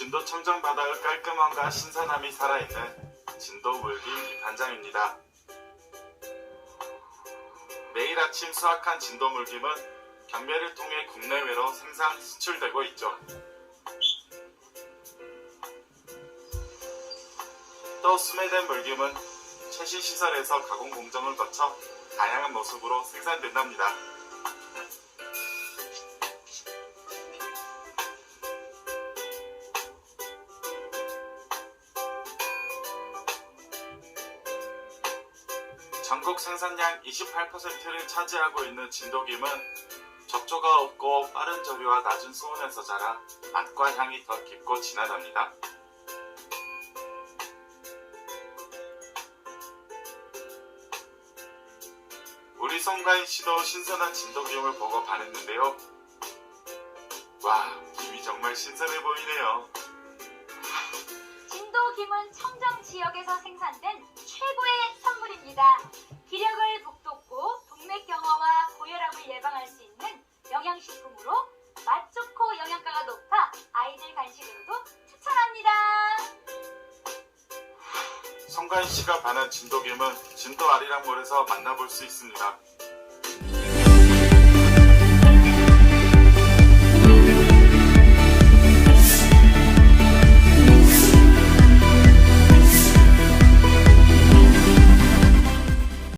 진도 청정 바다의 깔끔함과 신선함이 살아있는 진도 물김 반장입니다. 매일 아침 수확한 진도 물김은 경매를 통해 국내외로 생산 수출되고 있죠. 또 수매된 물김은 최신 시설에서 가공 공정을 거쳐 다양한 모습으로 생산된답니다. 전국 생산량 28%를 차지하고 있는 진도김은 적조가 없고 빠른 조리와 낮은 수온에서 자라 맛과 향이 더 깊고 진하답니다. 우리 송가인 씨도 신선한 진도김을 보고 반했는데요. 와, 김이 정말 신선해 보이네요. 진도 김은 청정 지역에서 생산된 최고의 선물입니다. 기력을 북돋고 동맥 경화와 고혈압을 예방할 수 있는 영양식품으로 맛 좋고 영양가가 높아 아이들 간식으로도 추천합니다. 송가인 씨가 반한 진도김은 진도 아리랑몰에서 만나볼 수 있습니다.